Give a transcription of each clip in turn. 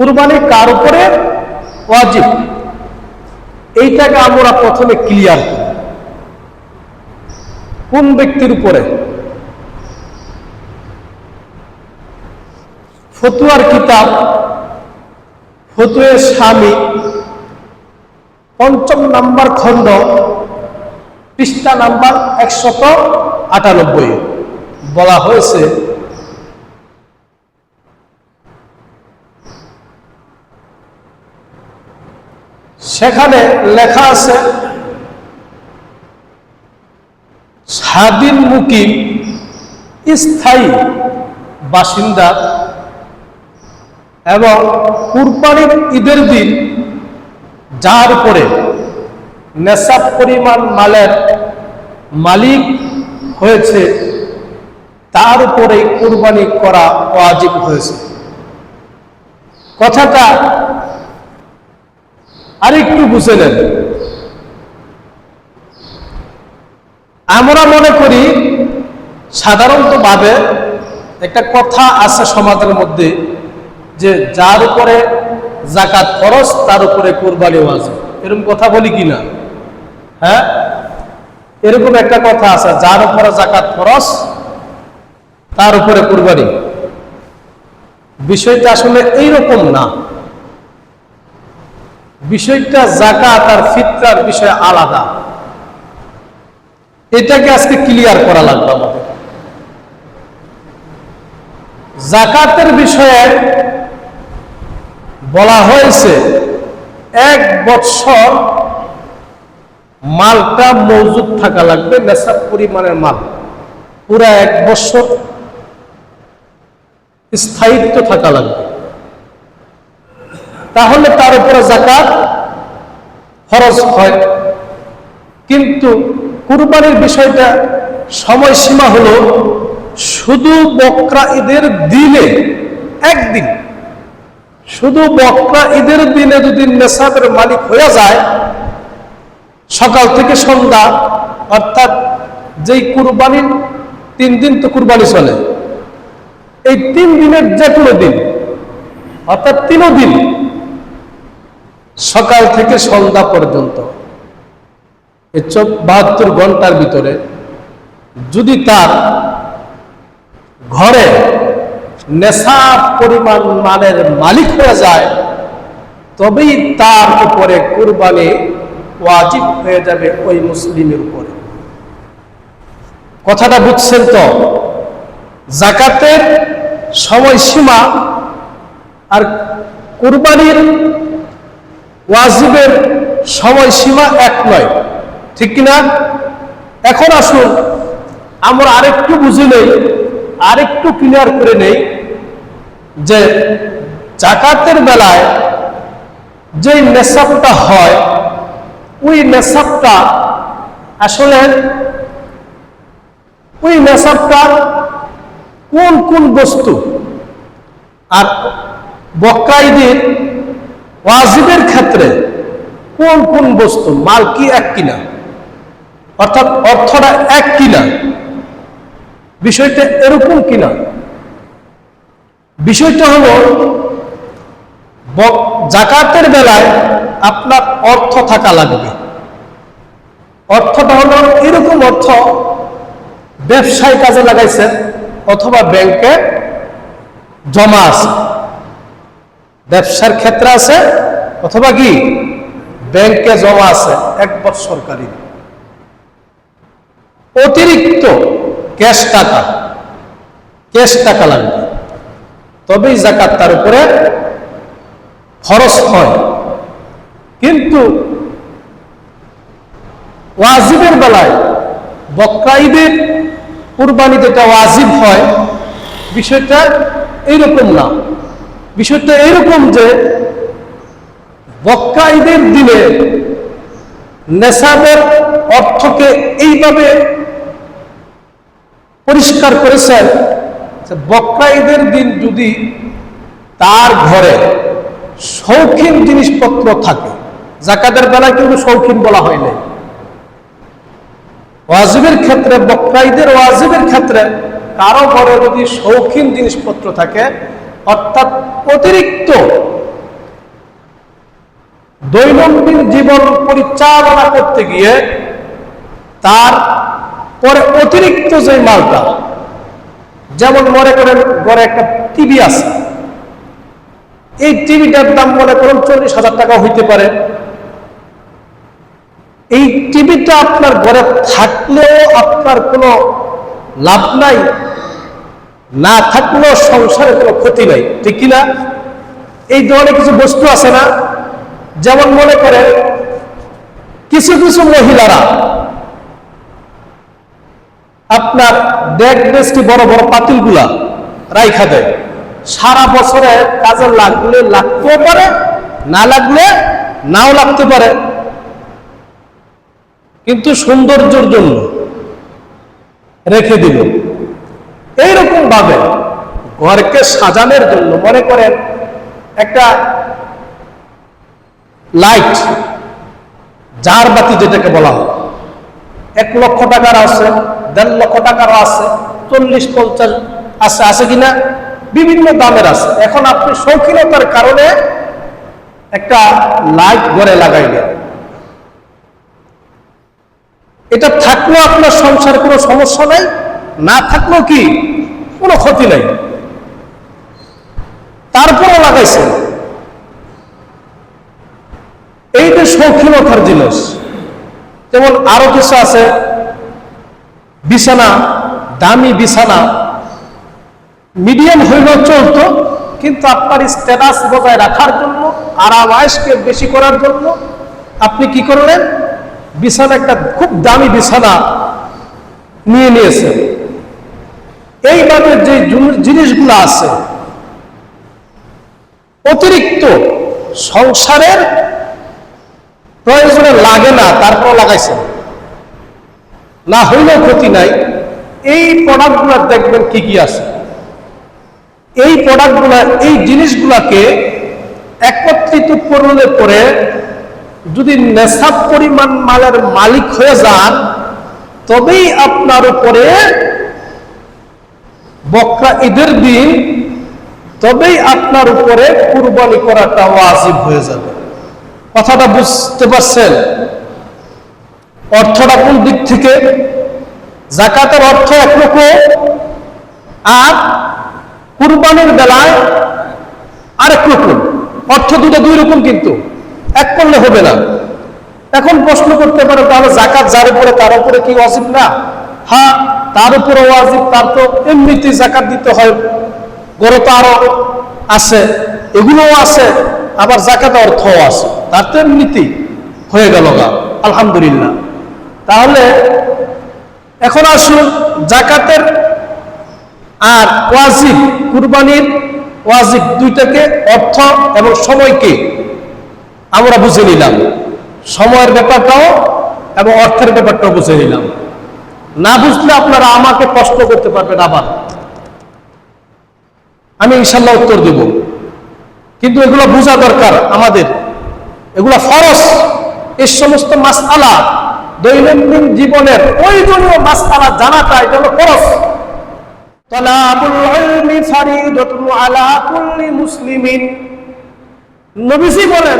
কুরবানি কার উপরে? ওয়াজিব। এইটাকে আমরা প্রথমে ক্লিয়ার কোন ব্যক্তির উপরে? ফতুয়ার কিতাব, ফতুয়ের স্বামী, পঞ্চম নাম্বার খণ্ড, পৃষ্ঠা নাম্বার একশত আটানব্বই। বলা হয়েছে সেখানে লেখা আছে স্বাধীন মুকিম স্থায়ী বাসিন্দা এবং কুরবানির ঈদের দিন যার পরে নেশাব পরিমাণ মালের মালিক হয়েছে, তার উপরে কুরবানি করা ওয়াজিব হয়েছে। কথাটা আরেকটু বুঝে নেন। আমরা মনে করি সাধারণতভাবে একটা কথা আছে সমাজের মধ্যে যে যার উপরে জাকাত খরচ তার উপরে কোরবানি ওয়াজিব। এরকম কথা বলি কি না? হ্যাঁ? এরকম একটা কথা আছে, যার উপরে জাকাত খরচ তার উপরে কোরবানি। বিষয়টা আসলে এইরকম না। বিষয়টা জাকাত আর ফিতরার বিষয় আলাদা। এটাকে আজকে ক্লিয়ার করা লাগবে আমাদের। জাকাতের বিষয়ে বলা হয়েছে, এক বৎসর মালটা মজুদ থাকা লাগবে নেশার পরিমাণের মাল। পুরা এক বছর স্থায়িত্ব থাকা লাগবে। তাহলে তার উপরে জাকাত খরচ হয়। কিন্তু কুরবানির বিষয়টা সময়সীমা হলো শুধু বকরা ঈদের দিনে, একদিন। শুধু বকরা ঈদের দিনে যদি নেশাবের মালিক হয়ে যায়, সকাল থেকে সন্ধ্যা, অর্থাৎ যেই কুরবানির তিন দিন তো কুরবানি চলে, এই তিন দিনের যে কোনো দিন, অর্থাৎ তিনও দিন সকাল থেকে সন্ধ্যা পর্যন্ত। এই বাহাত্তর ঘণ্টার ভিতরে যদি তার ঘরে নেশা পরিমাণ মানের মালিক হয়ে যায়, তবেই তার উপরে কুরবানি ওয়াজিব হয়ে যাবে ওই মুসলিমের উপরে। কথাটা বুঝছেন তো? জাকাতের সময়সীমা আর কুরবানির ওয়াজিবের সময়সীমা এক নয়। ঠিক কিনা? এখন আসুন, আমরা আরেকটু বুঝে নেই, আরেকটু ক্লিয়ার করে নেই যে জাকাতের বেলায় যে নেশাবটা হয়, ওই নেশাবটা আসলে ওই নেশাবটা কোন কোন বস্তু? আর বকাইদের ওয়াজিবের ক্ষেত্রে কোন কোন বস্তু, মাল কি এক কিনা? অর্থাৎ অর্থটা এক কিনা? বিষয়টা এরকম কিনা? বিষয়টা হলো জাকাতের বেলায় আপনার অর্থ থাকা লাগবে। অর্থটা হলো এরকম অর্থ ব্যবসায় কাজে লাগাইছেন অথবা ব্যাংকে জমা আছে। ব্যবসার ক্ষেত্রে আছে, অথবা কি? ব্যাংকে জমা আছে এক বৎসরকারী অতিরিক্ত ক্যাশ টাকা ক্যাশ টাকা লাগবে। তবেই জাকাত তার উপরে খরচ হয়। কিন্তু ওয়াজিবের বেলায় বক্রাইদের কুরবানি যেটা ওয়াজিব হয়, বিষয়টা এইরকম না। বিষয়টা এরকম যে বক্রাইদের দিনে নেশাবের অর্থকে এইভাবে পরিষ্কার করেছেন ঈদের দিন যদি তার ঘরে শৌখিন জিনিসপত্র থাকে, জাকাতের বেলায় কিন্তু শৌখিন বলা হয় নাই। ওয়াজিবের ক্ষেত্রে বক্রা ঈদের ওয়াজিবের ক্ষেত্রে কারও ঘরে যদি শৌখিন জিনিসপত্র থাকে অর্থাৎ অতিরিক্ত দৈনন্দিন জীবন পরিচালনা করতে গিয়ে তার পরে অতিরিক্ত যে মালটা, যেমন মনে করেন ঘরে একটা টিভি আছে, এই টিভিটার দাম মনে করুন চল্লিশ হাজার টাকা হইতে পারে। এই টিভিটা আপনার ঘরে থাকলেও আপনার কোনো লাভ নাই। না থাকলেও সংসারে কোনো ক্ষতি নাই, ঠিক কিনা? এই ধরনের কিছু বস্তু আছে না? যেমন মনে করেন, কিছু কিছু মহিলারা আপনার ডেক ডেস্কি বড় বড় পাতিলগুলা রাইখা দেয়। সারা বছরে কাজে লাগলে লাগতেও পারে, না লাগলে নাও লাগতে পারে। কিন্তু সৌন্দর্যের জন্য রেখে দিল এইরকম ভাবে ঘরকে সাজানোর জন্য মনে করেন একটা লাইট জার বাতি যেটাকে বলা হয়, এক লক্ষ টাকার আছে, দেড় লক্ষ টাকারও আছে, চল্লিশ, পঞ্চাশ, আছে আছে কিনা? বিভিন্ন দামের আছে। এখন আপনি শৌখিনতার কারণে একটা লাইট ঘরে লাগাইলেন। এটা থাকলেও আপনার সংসার কোনো সমস্যা নাই, না থাকলেও কি কোনো ক্ষতি নাই। তারপরও লাগাইছেন এইটা শৌখিনতার জিনিস, যেমন আরও কিছু আছে, বিছানা, দামি বিছানা, মিডিয়াম হইলেও চলত, কিন্তু আপনার স্ট্যাটাস বজায় রাখার জন্য, আরাম আয়সকে বেশি করার জন্য, আপনি কি করলেন? বিছানা একটা খুব দামি বিছানা নিয়ে নিয়েছেন। এইভাবে যে জিনিস- জিনিসগুলো আছে, অতিরিক্ত সংসারের প্রয়োজনে লাগে না তারপর লাগাইছেন না হইলেও ক্ষতি নাই। এই প্রোডাক্টগুলো দেখবেন কি কি আছে। এই প্রোডাক্টগুলা এই জিনিসগুলাকে একত্রিত করলে পরে যদি নেশাব পরিমাণ মালের মালিক হয়ে যান, তবেই আপনার উপরে বকরা ঈদের দিন তবেই আপনার উপরে কুরবানি করাটা ওয়াজিব হয়ে যাবে। কথাটা বুঝতে পারছেন? অর্থটা কোন দিক থেকে? জাকাতের অর্থ একরকম, আর কুরবানির বেলায় আরেক রকম। অর্থ দুটো দুই রকম কিন্তু, এক করলে হবে না। এখন প্রশ্ন করতে পারে, তাহলে জাকাত যার উপরে, তার উপরে কি ওয়াজিব না? হ্যাঁ তার উপরে ওয়াজিব, তার তো এমনিতেই জাকাত দিতে হয়, গরো তো আরও আছে, এগুলোও আছে, আবার জাকাত অর্থও আছে, তার তো এমনিতেই হয়ে গেল গা, আলহামদুলিল্লাহ। তাহলে এখন আসুন জাকাতের আর ওয়াজিব, কুরবানির ওয়াজিব দুইটাকে, অর্থ এবং সময়কে আমরা বুঝে নিলাম। সময়ের ব্যাপারটাও এবং অর্থের ব্যাপারটাও বুঝে নিলাম। না বুঝলে আপনারা আমাকে প্রশ্ন করতে পারবেন আবার। আমি ইনশাল্লাহ উত্তর দেব। কিন্তু এগুলো বোঝা দরকার আমাদের। এগুলো ফরস এই সমস্ত মাসআলা, দৈনন্দিন জীবনের প্রয়োজনীয় মাসআলা জানাটা এটা হলো ফরস নবীজি বলেন,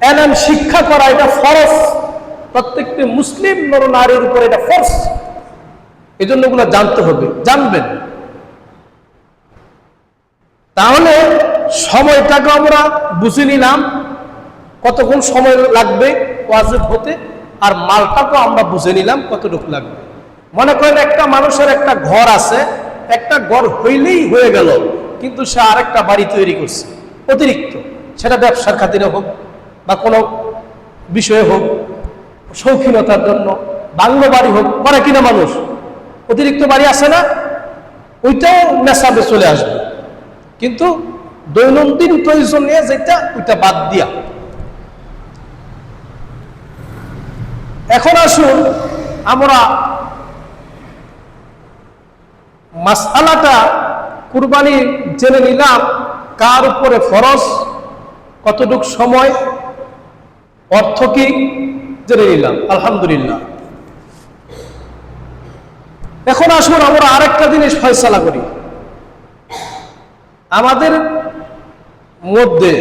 এলম শিক্ষা করা এটা ফরজ। প্রত্যেকটি মুসলিম নর নারীর উপর এটা ফরজ এই জন্য ওগুলো জানতে হবে। জানবেন। তাহলে সময়টাকে আমরা বুঝে নিলাম। কতক্ষণ সময় লাগবে ওয়াজিব হতে আর মালটাকেও আমরা বুঝে নিলাম কতটুকু লাগবে। মনে করেন একটা মানুষের একটা ঘর আছে, একটা ঘর হইলেই হয়ে গেল, কিন্তু সে আরেকটা বাড়ি তৈরি করছে। অতিরিক্ত। সেটা ব্যবসার খাতিরে হোক বা কোনো বিষয়ে হোক শৌখিনতার জন্য বাংলো বাড়ি হোক করে কিনা মানুষ, অতিরিক্ত বাড়ি আছে না, ওইটাও নেশাবে চলে আসবে। কিন্তু দৈনন্দিন প্রয়োজনে যেটা, ওইটা বাদ দিয়া। এখন আসুন আমরা মাসালাটা কুরবানি জেনে নিলাম, কার উপরে ফরজ, কতটুক সময়, অর্থ কি জেনে নিলাম, আলহামদুলিল্লাহ। এখন আসুন আমরা আরেকটা জিনিস ফয়সালা করি। আমাদের মধ্যে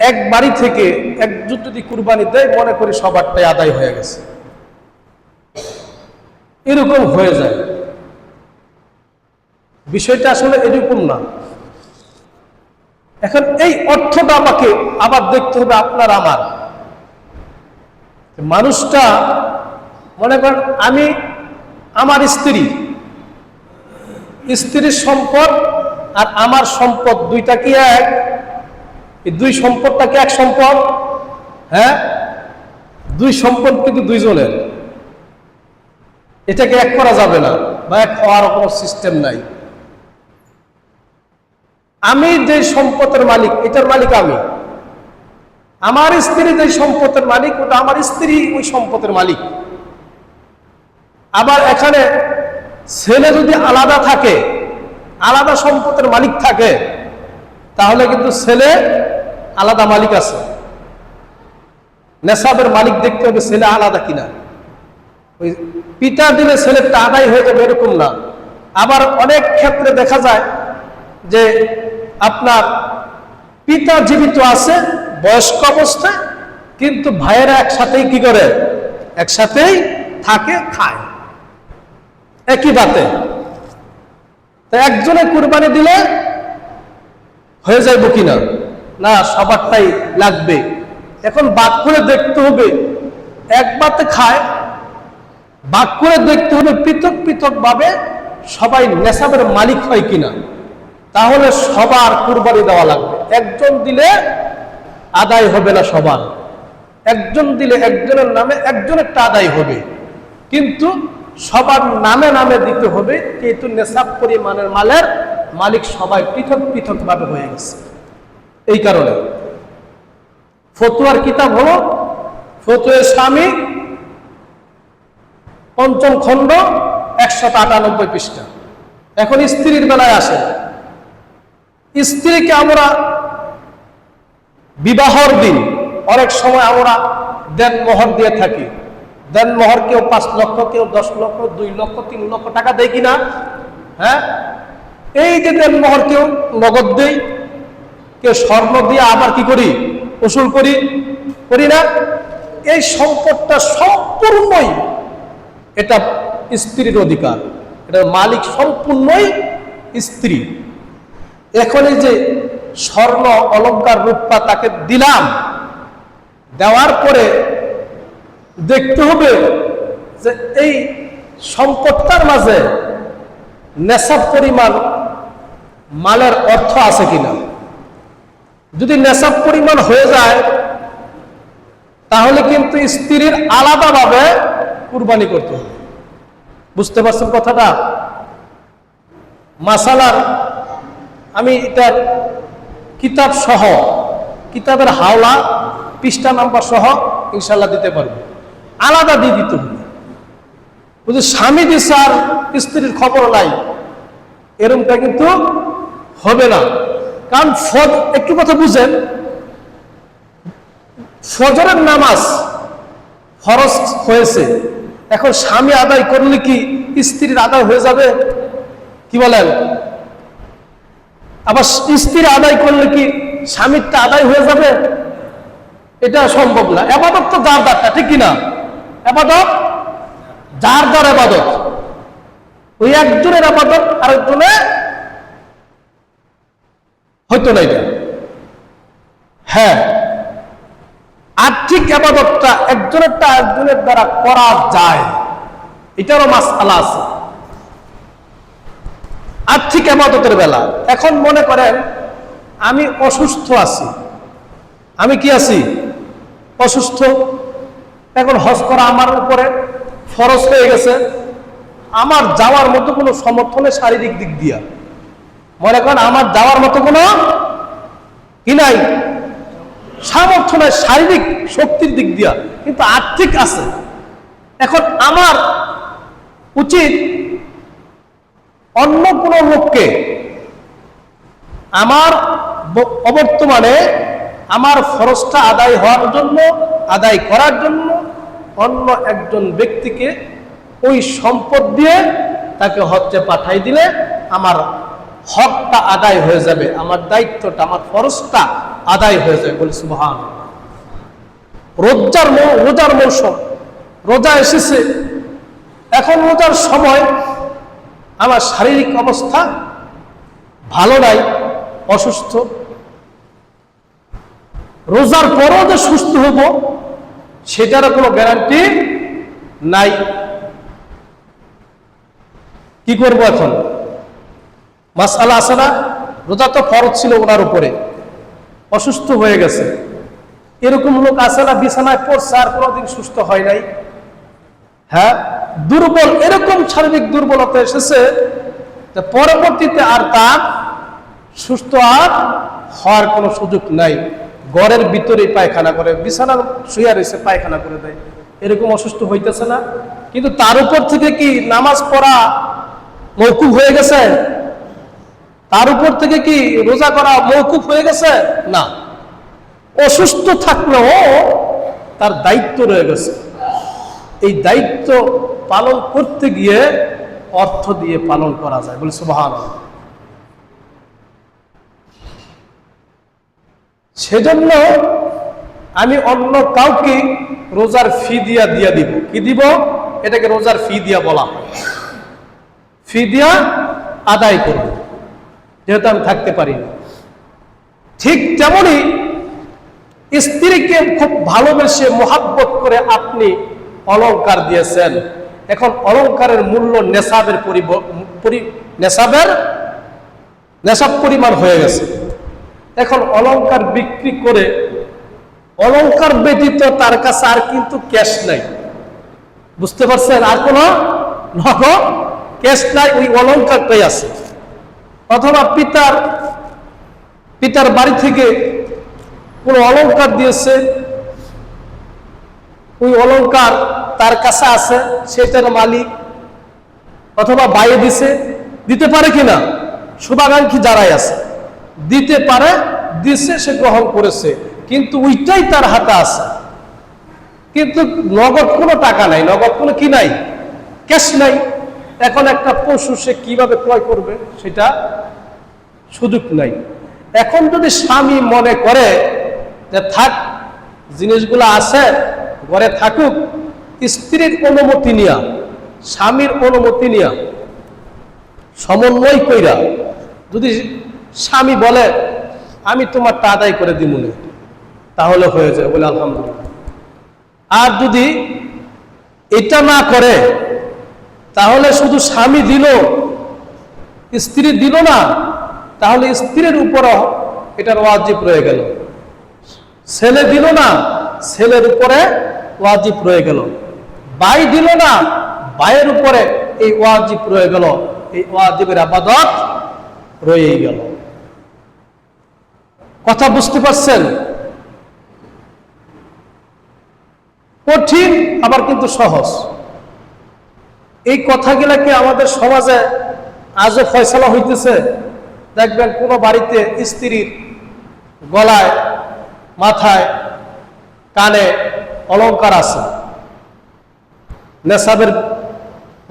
এক বাড়ি থেকে একজন যদি কুরবানি দেয়, মনে করি সবারটাই আদায় হয়ে গেছে। এরকম হয়ে যায়। বিষয়টা আসলে এরকম না। এখন এই অর্থটা আমাকে আবার দেখতে হবে আপনার আমার। মানুষটা, মনে করেন আমি আমার স্ত্রী, স্ত্রীর সম্পদ আর আমার সম্পদ দুইটা কি এক? এই দুই সম্পদটা কি এক সম্পদ? হ্যাঁ? দুই সম্পদ কিন্তু দুইজনের। এটাকে এক করা যাবে না বা এক হওয়ার কোনো সিস্টেম নাই। আমি যে সম্পদের মালিক, এটার মালিক আমি। আমার স্ত্রী যে সম্পদের মালিক, ওটা আমার স্ত্রী ওই সম্পদের মালিক। আবার এখানে ছেলে যদি আলাদা থাকে, আলাদা সম্পদের মালিক থাকে, তাহলে কিন্তু ছেলে আলাদা মালিক আছে। নেশাবের মালিক দেখতে হবে ছেলে আলাদা কিনা। ওই পিতা দিলে ছেলেটা আদায় হয়ে যাবে এরকম না। আবার অনেক ক্ষেত্রে দেখা যায় যে আপনার পিতা জীবিত আছে বয়স্ক অবস্থায় কিন্তু ভাইয়েরা একসাথেই কি করে? একসাথেই থাকে, খায়। একই বাতে। তা একজনে কুরবানি দিলে হয়ে যাইব কিনা? না, সবারটাই লাগবে। এখন বাদ করে দেখতে হবে। এক বাতে খায় বাদ করে দেখতে হবে পৃথক পৃথক ভাবে সবাই নেশাবের মালিক হয় কিনা। তাহলে সবার কুরবানি দেওয়া লাগবে। একজন দিলে আদায় হবে না সবার। একজন দিলে একজনের নামে একজনেরটা আদায় হবে। কিন্তু সবার নামে নামে দিতে হবে যেহেতু নেশাব পরিমাণের মালের মালিক সবাই পৃথক পৃথক ভাবে হয়ে গেছে। এই কারণে ফতুয়ার কিতাব হলো ফতুয়ে স্বামী পঞ্চম খণ্ড একশত আটানব্বই পৃষ্ঠা। এখন স্ত্রীর বেলায় আসে স্ত্রীকে আমরা বিবাহর দিন। অনেক সময় আমরা দেন মোহর দিয়ে থাকি। দেন মোহর কেউ পাঁচ লক্ষ, কেউ দশ লক্ষ, দুই লক্ষ, তিন লক্ষ টাকা দেয় কিনা? হ্যাঁ? এই যে দেন মোহর কেউ নগদ দেই কেউ স্বর্ণ দিয়ে আবার কি করি? উসুল করি? করি না? এই সম্পদটা সম্পূর্ণই এটা স্ত্রীর অধিকার। এটা মালিক সম্পূর্ণই স্ত্রী। এখন এই যে স্বর্ণ অলঙ্কার রূপা তাকে দিলাম। দেওয়ার পরে দেখতে হবে যে এই সম্পদটার মাঝে নেশাব পরিমাণ মালের অর্থ আছে কিনা। যদি নেশাব পরিমাণ হয়ে যায়, তাহলে কিন্তু স্ত্রীর আলাদাভাবে কুরবানি করতে হবে। বুঝতে পারছেন কথাটা? মাসালার, আমি এটার কিতাব সহ, কিতাবের হাওলা, পৃষ্ঠা নাম্বার সহ ইনশাল্লাহ দিতে পারব। আলাদা দিয়ে দিতে হবে। বুঝলি স্বামী দিচ্ছে আর স্ত্রীর খবর নাই, এরমটা কিন্তু হবে না। কারণ ফজ, একটু কথা বুঝেন, ফজরের নামাজ ফরজ হয়েছে। এখন স্বামী আদায় করলে কি স্ত্রীর আদায় হয়ে যাবে? কি বলেন? আবার স্ত্রীর আদায় করলে কি স্বামীরটা আদায় হয়ে যাবে? এটা সম্ভব না। এবাদত তো যার দারটা ঠিক কিনা? এবাদত যার দ্বার এবাদত ওই একজনের আবাদত আরেকজনের হয়তো না এটা হ্যাঁ। আর্থিক আবাদতটা একজনেরটা একজনের দ্বারা করা যায়। এটারও মাস আলা আছে। আর্থিক আবাদতের বেলা। এখন মনে করেন, আমি অসুস্থ আছি। আমি কি আছি? অসুস্থ। এখন হজ করা আমার উপরে ফরজ হয়ে গেছে। আমার যাওয়ার মতো কোনো সমর্থনে শারীরিক দিক দিয়া। মনে করেন, আমার যাওয়ার মতো কোনো কি নাই। সামর্থ্য শারীরিক শক্তির দিক দিয়া। কিন্তু আর্থিক আছে। এখন আমার উচিত অন্য কোনো লোককে আমার অবর্তমানে আমার ফরজটা আদায় হওয়ার জন্য, আদায় করার জন্য অন্য একজন ব্যক্তিকে ওই সম্পদ দিয়ে তাকে হজ্জে পাঠাই দিলে আমার হকটা আদায় হয়ে যাবে, আমার দায়িত্বটা, আমার ফরজটা আদায় হয়ে যাবে। বলি সুবহান রোজার রোজার মৌসুম, রোজা এসেছে। এখন রোজার সময় আমার শারীরিক অবস্থা ভালো নাই, অসুস্থ। রোজার পরও যে সুস্থ হব, সেটারও কোনো গ্যারান্টি নাই। কি করব এখন? মাসালা আছে না? রোজা তো ফরজ ছিল ওনার উপরে। অসুস্থ হয়ে গেছে। এরকম লোক আসে না, বিছানায় পড়ছে আর কোনোদিন সুস্থ হয় নাই। হ্যাঁ দুর্বল, এরকম শারীরিক দুর্বলতা এসেছে পরবর্তীতে আর তার সুস্থ আর হওয়ার কোনো সুযোগ নাই। ঘরের ভিতরেই পায়খানা করে বিছানার শুয়ে রয়েছে, পায়খানা করে দেয়। এরকম অসুস্থ হইতেছে না। কিন্তু তার উপর থেকে কি নামাজ পড়া মৌকুফ হয়ে গেছে? তার উপর থেকে কি রোজা করা মৌকুফ হয়ে গেছে? না। অসুস্থ থাকলেও তার দায়িত্ব রয়ে গেছে। এই দায়িত্ব পালন করতে গিয়ে অর্থ দিয়ে পালন করা যায়। বলে সুবাহান সেজন্য আমি অন্য কাউকে রোজার ফি দিয়া দিয়া দিব। কি দিব? এটাকে রোজার ফি দিয়া বলা ফি দিয়া আদায় করব। যেহেতু আমি থাকতে পারি না। ঠিক তেমনই স্ত্রীকে খুব ভালোবেসে মোহাব্বত করে আপনি অলংকার দিয়েছেন। এখন অলংকারের মূল্য নেশাবের নেশাবের নেশাব পরিমাণ হয়ে গেছে। এখন অলংকার বিক্রি করে অলংকার ব্যতীত তার কাছে আর কিন্তু ক্যাশ নাই। বুঝতে পারছেন? আর কোনো নগদ ক্যাশ নাই, ওই অলংকারটাই আছে। অথবা পিতার পিতার বাড়ি থেকে কোনো অলংকার দিয়েছে ওই অলংকার তার কাছে আছে সেটার মালিক অথবা বাইরে দিছে, দিতে পারে কিনা? শুভাকাঙ্ক্ষী যারাই আছে, দিতে পারে, দিছে, সে গ্রহণ করেছে। কিন্তু ওইটাই তার হাতে আছে। কিন্তু নগদ কোনো টাকা নাই, নগদ কোনো কি নাই? ক্যাশ নাই। এখন একটা পশু সে কীভাবে ক্রয় করবে, সেটা সুযোগ নাই। এখন যদি স্বামী মনে করে যে থাক, জিনিসগুলো আছে ঘরে থাকুক, স্ত্রীর অনুমতি নিয়া, স্বামীর অনুমতি নিয়া, সমন্বয় কইরা, যদি স্বামী বলে, আমি তোমারটা আদায় করে দিব না তাহলে হয়ে যায় বলে আলহামদুলিল্লাহ। আর যদি এটা না করে, তাহলে শুধু স্বামী দিল, স্ত্রী দিল না, তাহলে স্ত্রীর উপরও এটার ওয়াজিব রয়ে গেল। ছেলে দিল না ছেলের উপরে ওয়াজিব রয়ে গেল। বাই দিল না বায়ের উপরে এই ওয়াজিব রয়ে গেল। এই ওয়াজিবের আবাদত রয়েই গেল। কথা বুঝতে পারছেন? কঠিন, আবার কিন্তু সহজ। এই কথাগুলাকে আমাদের সমাজে আজও ফয়সলা হইতেছে। দেখবেন কোনো বাড়িতে স্ত্রীর গলায়, মাথায় কানে অলংকার আছে। নেশাবের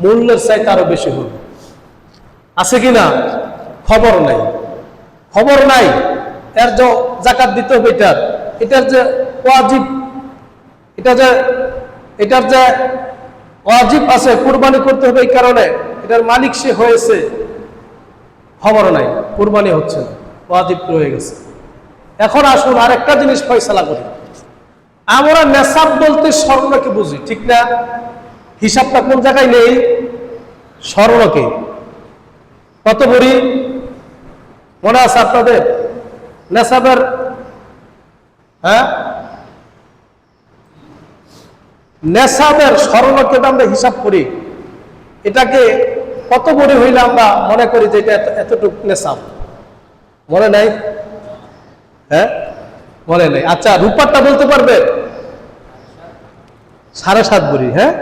মূল্যের চাইতে আরও বেশি হল। আছে কি না খবর নাই। খবর নাই। এর যে জাকাত দিতে হবে এটার এটার যে ওয়াজিব এটা যে, এটার যে ওয়াজিব আছে, কুরবানি করতে হবে এই কারণে, এটার মালিক সে হয়েছে। খবর নাই, কুরবানি হচ্ছে না, ওয়াজিব রয়ে গেছে। এখন আসুন আরেকটা জিনিস ফয়সালা করি। আমরা নেশাব বলতে স্বর্ণকে বুঝি, ঠিক না? হিসাবটা কোন জায়গায় নেই? স্বর্ণকে। কত ভরি মনে আছে আপনাদের? নেশাবের হ্যাঁ? নেশাবের স্বর্ণকে আমরা হিসাব করি, এটাকে কত ভরি হইলে আমরা মনে করি যে এটা এতটুকু নেশাব মনে নাই? হ্যাঁ? মনে নেই। আচ্ছা রূপারটা বলতে পারবে? সাড়ে সাত ভরি হ্যাঁ?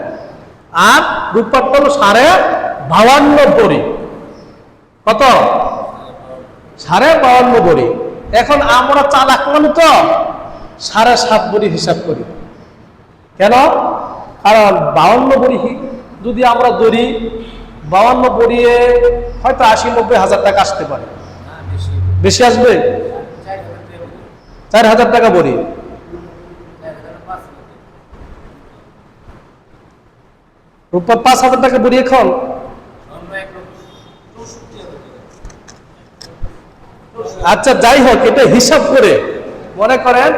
আর রূপারটা হলো সাড়ে বাউান্ন বড়ি। কত? সাড়ে বাউান্ন বড়ি। এখন আমরা চালাক মানুষ তো সাড়ে সাত ভরি হিসাব করি। কেন? কারণ বাউন্ন বড়ি যদি আমরা ধরি বাউন্ন বড়িয়ে হয়তো আশি নব্বই হাজার টাকা আসতে পারে। বেশি আসবে? চার হাজার টাকা রূপা, পাঁচ হাজার টাকা বলি এখন। আচ্ছা যাই হোক, এটা হিসাব করে। মনে করেন,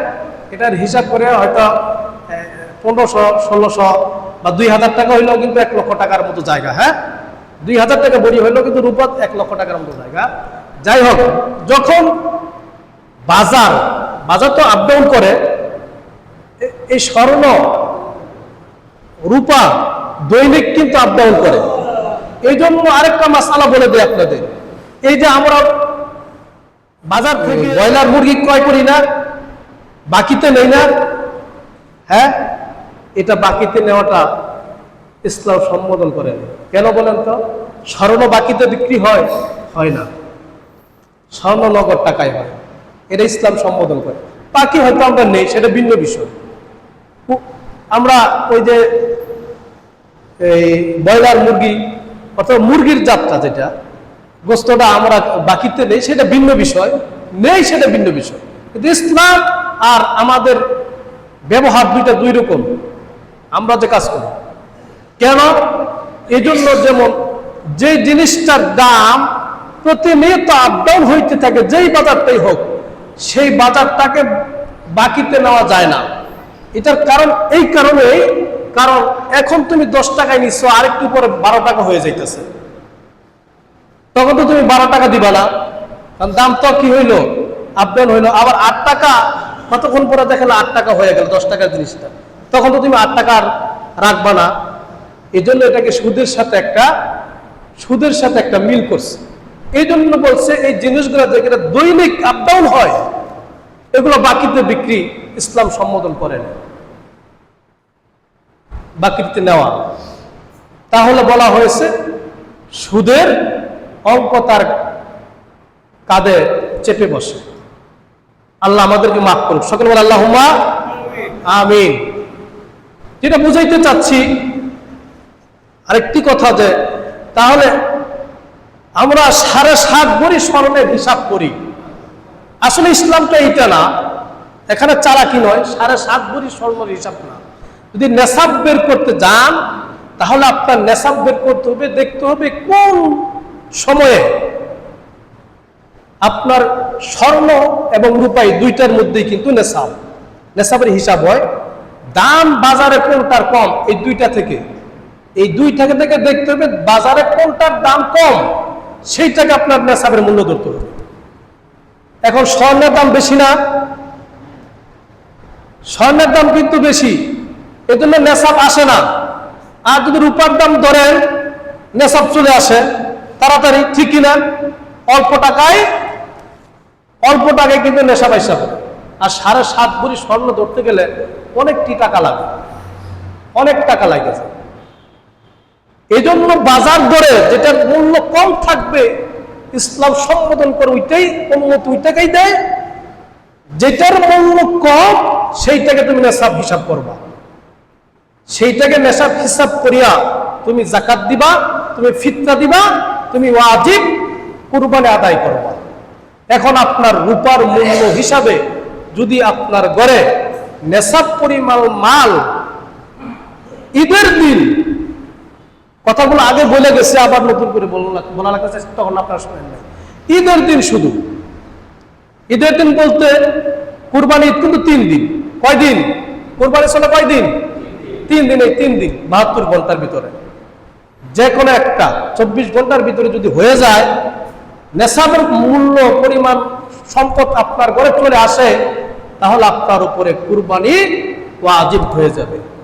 এটার হিসাব করে হয়তো পনেরোশো, ষোলোশো বা দুই হাজার টাকা হইলেও কিন্তু এক লক্ষ টাকার মতো জায়গা হ্যাঁ? দুই হাজার টাকা বড়ি হইলেও কিন্তু রূপত এক লক্ষ টাকার মতো জায়গা। যাই হোক, যখন বাজার বাজার তো আপ ডাউন করে এই স্বর্ণ রূপা দৈনিক কিন্তু আপ ডাউন করে। এই জন্য আরেকটা মাসালা বলে দিই আপনাদের। এই যে আমরা বাজার থেকে ব্রয়লার মুরগি ক্রয় করি না বাকিতে নেই না হ্যাঁ? এটা বাকিতে নেওয়াটা ইসলাম সম্বোধন করে। কেন বলেন তো? স্বর্ণ বাকিতে বিক্রি হয় হয় না। স্বর্ণ নগদ টাকায় হয়। এটা ইসলাম সম্বোধন করে। বাকি হয়তো আমরা নেই, সেটা ভিন্ন বিষয়। আমরা ওই যে এই ব্রয়লার মুরগি অথবা মুরগির জাতটা যেটা, গোস্তটা আমরা বাকিতে নেই, সেটা ভিন্ন বিষয়। নেই, সেটা ভিন্ন বিষয়। কিন্তু ইসলাম আর আমাদের ব্যবহার দুইটা দুই রকম। আমরা যে কাজ করি। কেন? এই জন্য যেমন যে জিনিসটার দাম প্রতিনিয়ত আপ ডাউন হইতে থাকে, যেই বাজারটাই হোক সেই বাজারটাকে বাকিতে নেওয়া যায় না। এটার কারণ, এই কারণেই কারণ এখন তুমি দশ টাকায় নিচ্ছ, আরেকটু পরে বারো টাকা হয়ে যাইতেছে। তখন তো তুমি বারো টাকা দিবা না। কারণ দাম তো কি হইল? আপডাউন হইল। আবার আট টাকা কতক্ষণ পরে দেখাল আট টাকা হয়ে গেল, দশ টাকার জিনিসটা। তখন তো তুমি আট টাকা আর রাখবা না। এই জন্য এটাকে সুদের সাথে একটা সুদের সাথে একটা মিল করছে। এই জন্য বলছে, এই জিনিসগুলো যেগুলো দৈনিক আপডাউন হয়। এগুলো বাকিতে বিক্রি ইসলাম সম্বোধন করে না। বাকিতে নেওয়া। তাহলে বলা হয়েছে, সুদের অঙ্ক তার কাঁধে চেপে বসে। আল্লাহ আমাদেরকে মাফ করুক। সকল বলে আল্লাহ আমিন। যেটা বুঝাইতে চাচ্ছি, আরেকটি কথা যে, তাহলে আমরা সাড়ে সাত ভরি স্মরণের হিসাব করি। আসলে ইসলামটা এইটা না, এখানে চালাকি নয়, সাড়ে সাত ভরি স্বর্ণের হিসাব না। যদি নেশাব বের করতে যান, তাহলে আপনার নেশাব বের করতে হবে, দেখতে হবে কোন সময়ে আপনার স্বর্ণ এবং রূপাই দুইটার মধ্যেই কিন্তু নেশাব। নেশাবের হিসাব হয়, দাম বাজারে কোনটার কম, এই দুইটা থেকে। এই দুইটাকে থেকে দেখতে হবে বাজারে কোনটার দাম কম। সেইটাকে আপনার নেশাবের মূল্য ধরতে হবে এখন স্বর্ণের দাম বেশি না। স্বর্ণের দাম কিন্তু বেশি। এই জন্য নেশাব আসে না। আর যদি রূপার দাম ধরেন নেশাব চলে আসে, তাড়াতাড়ি ঠিক কিনা, অল্প টাকায় অল্প টাকায় কিন্তু নেশা পয়সা হবে আর সাড়ে সাত ভরি স্বর্ণ ধরতে গেলে অনেকটি টাকা লাগে। অনেক টাকা লাগে। এই জন্য বাজার দরে যেটার মূল্য কম থাকবে, ইসলাম সম্বোধন করে ওইটাই অনুমতি ওইটাকেই দেয়। যেটার মূল্য কম, সেইটাকে তুমি নেশাব হিসাব করবা। সেইটাকে নেশাব হিসাব করিয়া তুমি জাকাত দিবা, তুমি ফিতরা দিবা, তুমি ওয়াজিব কুরবানি আদায় করবা। এখন আপনার রূপার মূল্য হিসাবে যদি আপনার ঘরে নেশাব পরিমাণ মাল, ঈদের দিন কথাগুলো আগে বলে গেছে, আবার নতুন করে বলা- লাগতেছে তখন আপনারা শোনেন না ঈদের দিন শুধু। ঈদের দিন বলতে কুরবানি ঈদ কিন্তু তিন দিন। কয় দিন? কুরবানি চলে কয় দিন? তিন দিন, এই তিন দিন, বাহাত্তর ঘণ্টার ভিতরে। যে কোনো একটা, চব্বিশ ঘণ্টার ভিতরে যদি হয়ে যায়, নেশাবের মূল্য, পরিমাণ, সম্পদ আপনার ঘরে চলে আসে, তাহলে আপনার উপরে কুরবানি ওয়াজিব হয়ে যাবে।